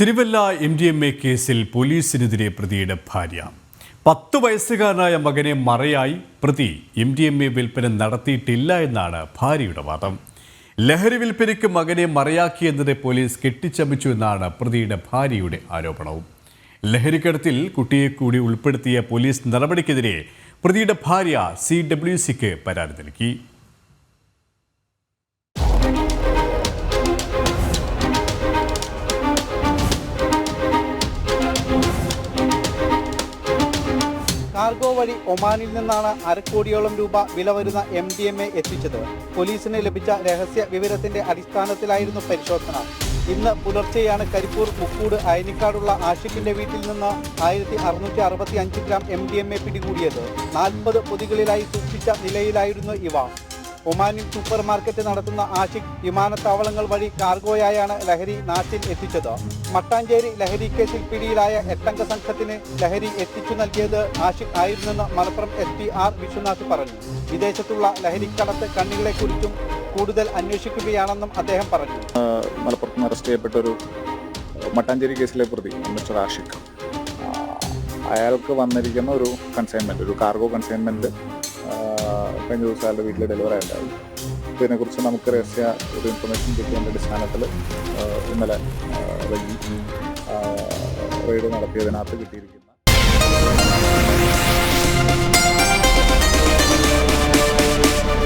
Thiruvalla M D M A കേസിൽ പോലീസിനെതിരെ പ്രതിയുടെ ഭാര്യ. പത്ത് വയസ്സുകാരനായ മകനെ മറയായി പ്രതി എം ഡി എം എ വിൽപ്പന നടത്തിയിട്ടില്ല എന്നാണ് ഭാര്യയുടെ വാദം. ലഹരി വിൽപ്പനയ്ക്ക് മകനെ മറയാക്കിയെന്നത് പോലീസ് കെട്ടിച്ചമച്ചു എന്നാണ് പ്രതിയുടെ ഭാര്യയുടെ ആരോപണവും. ലഹരിക്കടത്തിൽ കുട്ടിയെ കൂടി ഉൾപ്പെടുത്തിയ പോലീസ് നടപടിക്കെതിരെ പ്രതിയുടെ ഭാര്യ സി ഡബ്ല്യു സിക്ക് പരാതി നൽകി. കാർഗോ വഴി ഒമാനിൽ നിന്നാണ് അരക്കോടിയോളം രൂപ വില വരുന്ന എം ഡി എം എ എത്തിച്ചത്. പോലീസിന് ലഭിച്ച രഹസ്യ വിവരത്തിന്റെ അടിസ്ഥാനത്തിലായിരുന്നു പരിശോധന. ഇന്ന് പുലർച്ചെയാണ് കരിപ്പൂർ മുക്കൂട് അയനിക്കാടുള്ള ആഷിഖിന്റെ വീട്ടിൽ നിന്ന് ആയിരത്തി അറുന്നൂറ്റി അറുപത്തി അഞ്ച് gram M D M A പിടികൂടിയത്. നാൽപ്പത് പൊതികളിലായി സൂക്ഷിച്ച നിലയിലായിരുന്നു ഇവ. ഒമാനിൽ സൂപ്പർ മാർക്കറ്റ് നടത്തുന്ന ആഷിഖ് വിമാനത്താവളങ്ങൾ വഴി കാർഗോയായാണ് ലഹരി നാട്ടിൽ എത്തിച്ചത്. മട്ടാഞ്ചേരി ലഹരി കേസിൽ പിടിയിലായ എട്ടംഗ സംഘത്തിന് ലഹരി എത്തിച്ചു നൽകിയത് Ashiq ആയിരുന്നെന്ന് Malappuram S P R Viswanath പറഞ്ഞു. വിദേശത്തുള്ള ലഹരിക്കടത്ത് കണ്ണികളെക്കുറിച്ചും കൂടുതൽ അന്വേഷിക്കുകയാണെന്നും അദ്ദേഹം പറഞ്ഞു. മലപ്പുറത്ത് അറസ്റ്റ് ചെയ്യപ്പെട്ട ഒരു മട്ടാഞ്ചേരി കേസിലെ പ്രതി മിസ്റ്റർ ആഷിഖ് അയാൾക്ക് വന്നിരിക്കുന്ന ഒരു കൺസൈൻമെന്റ് ഒരു കാർഗോ കൺസൈൻമെന്റ് കഴിഞ്ഞ ദിവസം അയാളുടെ വീട്ടിൽ ഡെലിവറി ആയിട്ടുണ്ടായിരുന്നു അപ്പോൾ ഇതിനെക്കുറിച്ച് നമുക്ക് രഹസ്യ ഒരു ഇൻഫർമേഷൻ കിട്ടിയതിന്റെ അടിസ്ഥാനത്തിൽ ഇന്നലെ റെയ്ഡ് നടത്തിയതിനകത്ത് കിട്ടിയിരിക്കുന്ന.